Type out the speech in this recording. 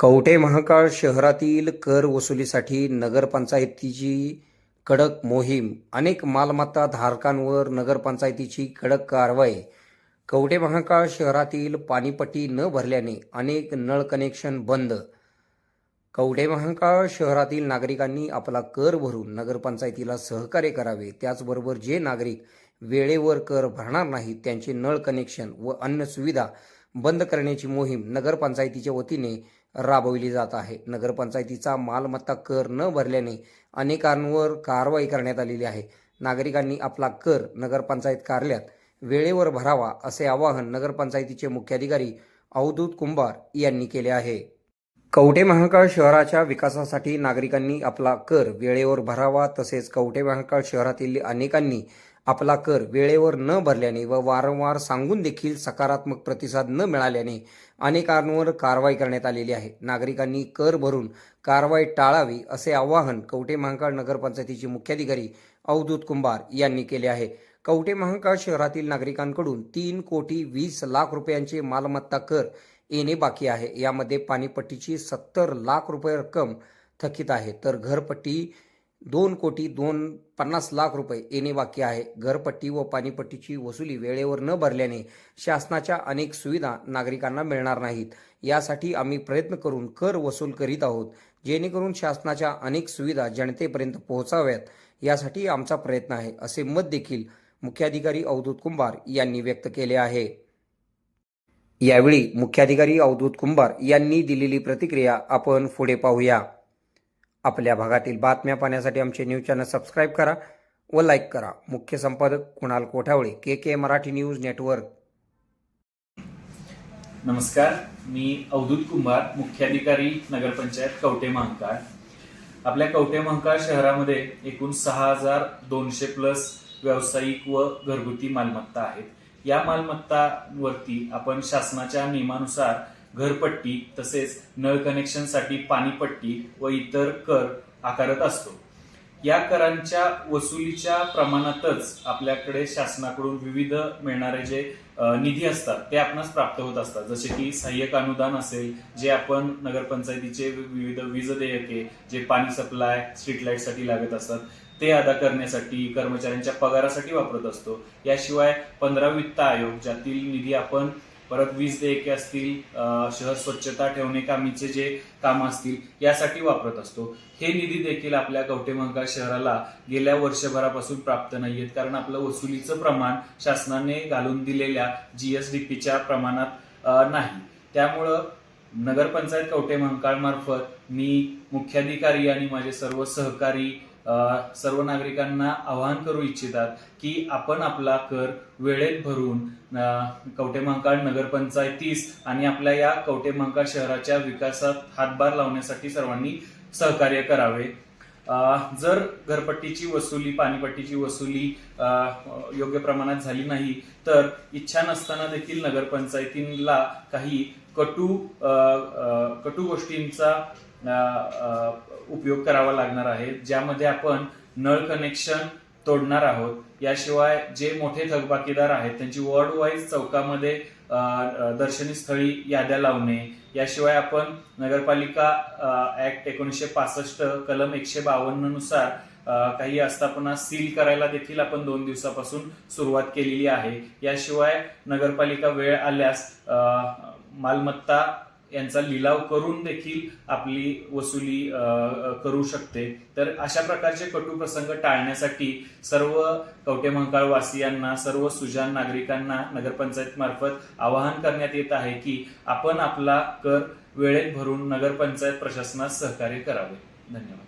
कवठे महाकाळ शहरातील कर वसुलीसाठी नगरपंचायतीची कडक मोहीम. अनेक मालमत्ता धारकांवर नगरपंचायतीची कडक कारवाई. कवठे महाकाळ शहरातील पाणीपट्टी न भरल्याने अनेक नळ कनेक्शन बंद. कवठे महाकाळ शहरातील नागरिकांनी आपला कर भरून नगरपंचायतीला सहकार्य करावे. त्याचबरोबर जे नागरिक वेळेवर कर भरणार नाहीत त्यांचे नळ कनेक्शन व अन्य सुविधा बंद करण्याची मोहीम नगरपंचायतीच्या वतीने राबविली जात आहे. नगरपंचायतीचा मालमत्ता कर न भरल्याने अनेकांवर कारवाई करण्यात आलेली आहे. नागरिकांनी आपला कर नगरपंचायत कार्यालयात वेळेवर भरावा असे आवाहन नगरपंचायतीचे मुख्याधिकारी अवधूत कुंभार यांनी केले आहे. कवठे महाकाळ शहराच्या विकासासाठी नागरिकांनी आपला कर वेळेवर भरावा तसेच कवठे महाकाळ शहरातील अनेकांनी आपला कर वेळेवर न भरल्याने व वारंवार सांगून देखील सकारात्मक प्रतिसाद न मिळाल्याने अनेकांवर कारवाई करण्यात आलेली आहे. नागरिकांनी कर भरून कारवाई टाळावी असे आवाहन कवठे महाकाळ नगरपंचायतीचे मुख्याधिकारी अवधूत कुंभार यांनी केले आहे. कवठे महाकाळ शहरातील नागरिकांकडून तीन कोटी वीस लाख रुपयांचे मालमत्ता कर येणे बाकी आहे. यामध्ये पाणीपट्टीची सत्तर लाख रुपये रक्कम थकीत आहे. तर घरपट्टी दोन कोटी दोन पन्नास लाख रुपये येणे बाकी आहे. घरपट्टी व पाणीपट्टीची वसुली वेळेवर न भरल्याने शासनाच्या अनेक सुविधा नागरिकांना मिळणार नाहीत. यासाठी आम्ही प्रयत्न करून कर वसूल करीत आहोत. जेणेकरून शासनाच्या अनेक सुविधा जनतेपर्यंत पोहोचाव्यात. यासाठी आमचा प्रयत्न आहे असे मत देखील मुख्याधिकारी अवधूत कुंभार यांनी व्यक्त केले आहे. यावेळी मुख्याधिकारी अवधूत कुंभार यांनी दिलेली प्रतिक्रिया आपण पुढे पाहूया. आपल्या भागातील बातम्या पाहण्यासाठी आमचे न्यूज चॅनल सबस्क्राईब करा व लाईक करा. मुख्य संपादक Kunal Kothawale K K Marathi news network. नमस्कार मी अवधूत कुंभार मुख्याधिकारी नगरपंचायत कवटे महांकाळ. आपल्या कवटे महांकाळ शहरामध्ये एकूण सहा हजार दोनशे प्लस व्यावसायिक व घरगुती मालमत्ता आहेत. या मालमत्तावरती आपण शासनाच्या नियमानुसार घरपट्टी तसेच नळ कनेक्शनसाठी पाणीपट्टी व इतर कर आकारत असतो. या करांच्या वसुलीच्या प्रमाणातच आपल्याकडे शासनाकडून विविध मिळणारे जे निधी असतात ते आपणास प्राप्त होत असतात. जसे की सहाय्यक अनुदान असेल जे आपण नगरपंचायतीचे विविध वीज देयके जे पाणी सप्लाय स्ट्रीट लाईटसाठी लागत असतात ते अदा करण्यासाठी कर्मचाऱ्यांच्या पगारासाठी वापरत असतो. याशिवाय पंधरा वित्त आयोग ज्यातील निधी आपण परत वीज देयके असतील शहर स्वच्छता ठेवणे कामीचे जे काम असतील यासाठी वापरत असतो. हे निधी देखील आपल्या कवठे शहराला गेल्या वर्षभरापासून प्राप्त नाहीयेत कारण आपलं वसुलीचं प्रमाण शासनाने घालून दिलेल्या जीएसडीपीच्या प्रमाणात नाही. त्यामुळं नगरपंचायत कवटे महाकाळमार्फत मी मुख्याधिकारी आणि माझे सर्व सहकारी सर्व नागरिकांना आवाहन करू इच्छितात की आपण आपला कर वेळेत भरून अ, महाकाळ नगरपंचायतीस आणि आपल्या या कवठे महाकाळ शहराच्या विकासात हातभार लावण्यासाठी सर्वांनी सहकार्य करावे. जर घरपट्टीची वसुली पाणीपट्टीची वसुली योग्य प्रमाणात झाली नाही तर इच्छा नसताना देखील नगरपंचायतींना काही कटू अ, अ, कटू गोष्टींचा उपयोग करावा लागणार आहे ज्यामध्ये आपण नळ कनेक्शन तोडणार आहोत. याशिवाय जे मोठे थकबाकीदार आहेत त्यांची वॉर्ड वाईज चौकामध्ये दर्शनी स्थळी याद्या लावणे. याशिवाय आपण नगरपालिका ऍक्ट एकोणीसशे पासष्ट कलम एकशे बावन्ननुसार काही आस्थापना सील करायला देखील आपण दोन दिवसापासून सुरुवात केलेली आहे. याशिवाय नगरपालिका वेळ आल्यास मालमत्ता यांचा लिलाव करून देखील आपली वसुली करू शकते. तर अशा प्रकारचे कटू प्रसंग टाळण्यासाठी सर्व कवटे महाकाळ वासियांना सर्व सुजान नागरिकांना नगरपंचायत मार्फत आवाहन करण्यात येत आहे की आपण आपला कर वेळेत भरून नगरपंचायत प्रशासनास सहकार्य करावे. धन्यवाद.